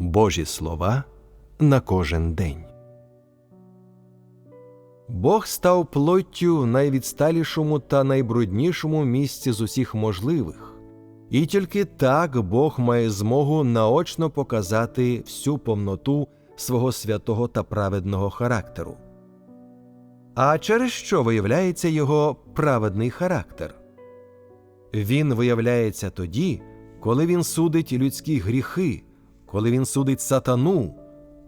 Божі слова на кожен день. Бог став плоттю в найвідсталішому та найбруднішому місці з усіх можливих, і тільки так Бог має змогу наочно показати всю повноту свого святого та праведного характеру. А через що виявляється його праведний характер? Він виявляється тоді, коли він судить людські гріхи, коли він судить сатану,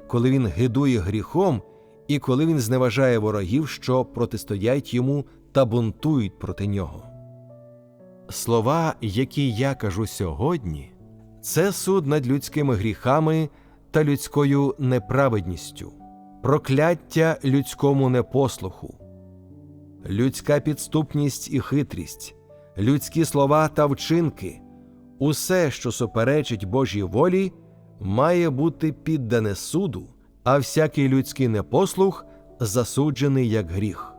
коли він гидує гріхом і коли він зневажає ворогів, що протистоять йому та бунтують проти нього. Слова, які я кажу сьогодні, це суд над людськими гріхами та людською неправедністю, прокляття людському непослуху, людська підступність і хитрість, людські слова та вчинки, усе, що суперечить Божій волі, має бути піддане суду, а всякий людський непослух засуджений як гріх.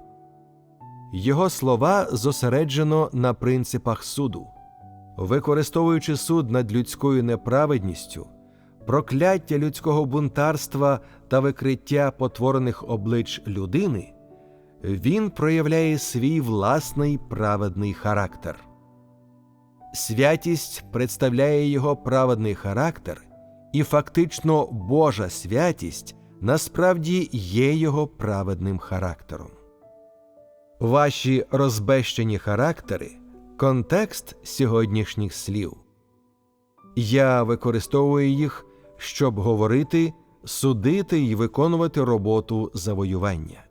Його слова зосереджено на принципах суду, використовуючи суд над людською неправедністю, прокляття людського бунтарства та викриття потворених облич людини, він проявляє свій власний праведний характер. Святість представляє його праведний характер, і фактично Божа святість насправді є його праведним характером. Ваші розбещені характери контекст сьогоднішніх слів. Я використовую їх, щоб говорити, судити і виконувати роботу завоювання.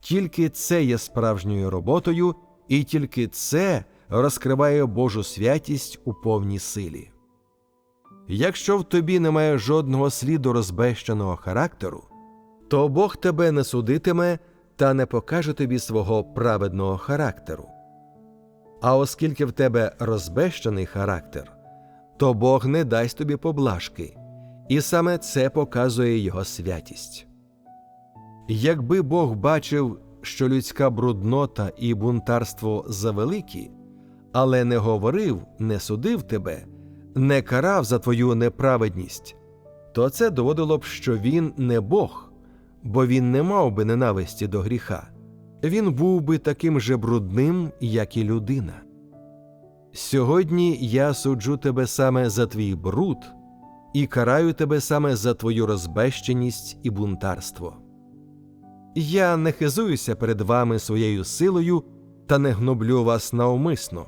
Тільки це є справжньою роботою, і тільки це розкриває Божу святість у повній силі. Якщо в тобі немає жодного сліду розбещеного характеру, то Бог тебе не судитиме та не покаже тобі свого праведного характеру. А оскільки в тебе розбещений характер, то Бог не дасть тобі поблажки, і саме це показує Його святість. Якби Бог бачив, що людська бруднота і бунтарство завеликі, але не говорив, не судив тебе, не карав за твою неправедність, то це доводило б, що він не Бог, бо він не мав би ненависті до гріха, він був би таким же брудним, як і людина. Сьогодні я суджу тебе саме за твій бруд і караю тебе саме за твою розбещеність і бунтарство. Я не хизуюся перед вами своєю силою та не гноблю вас навмисно.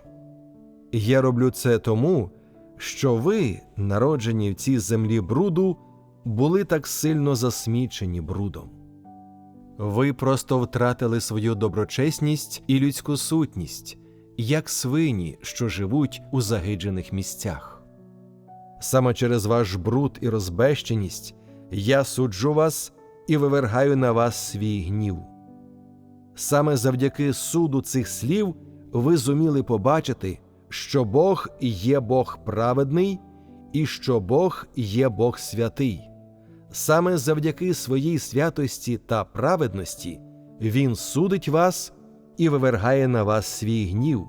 Я роблю це тому, що ви, народжені в цій землі бруду, були так сильно засмічені брудом. Ви просто втратили свою доброчесність і людську сутність, як свині, що живуть у загиджених місцях. Саме через ваш бруд і розбещеність я суджу вас і вивергаю на вас свій гнів. Саме завдяки суду цих слів ви зуміли побачити, що Бог є Бог праведний і що Бог є Бог святий. Саме завдяки своїй святості та праведності Він судить вас і вивергає на вас свій гнів.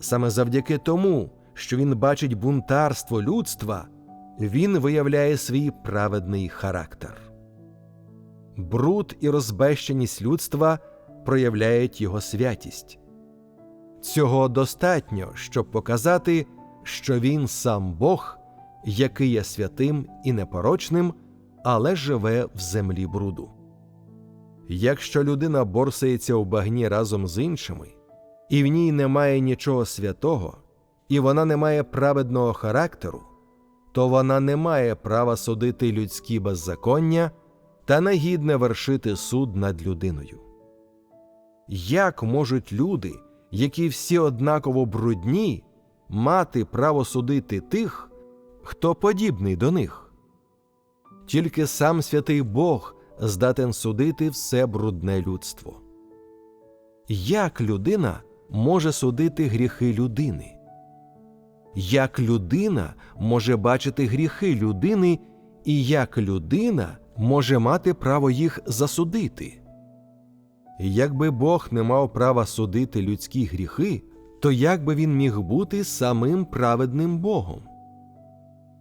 Саме завдяки тому, що Він бачить бунтарство людства, Він виявляє свій праведний характер. Бруд і розбещеність людства проявляють його святість. Цього достатньо, щоб показати, що він сам Бог, який є святим і непорочним, але живе в землі бруду. Якщо людина борсається у багні разом з іншими, і в ній немає нічого святого, і вона не має праведного характеру, то вона не має права судити людські беззаконня та негідне вершити суд над людиною. Як можуть люди, які всі однаково брудні, мати право судити тих, хто подібний до них? Тільки сам святий Бог здатен судити все брудне людство. Як людина може судити гріхи людини? Як людина може бачити гріхи людини, і як людина може мати право їх засудити? Якби Бог не мав права судити людські гріхи, то як би він міг бути самим праведним Богом?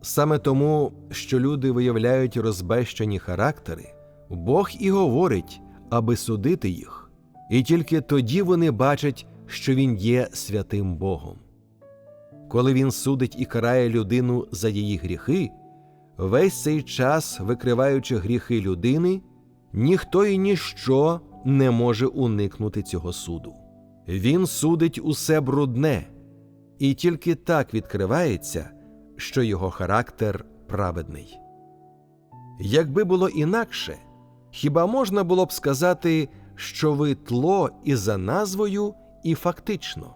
Саме тому, що люди виявляють розбещені характери, Бог і говорить, аби судити їх, і тільки тоді вони бачать, що Він є святим Богом. Коли він судить і карає людину за її гріхи, весь цей час, викриваючи гріхи людини, ніхто і ніщо не може уникнути цього суду. Він судить усе брудне, і тільки так відкривається, що його характер праведний. Якби було інакше, хіба можна було б сказати, що ви тло і за назвою, і фактично?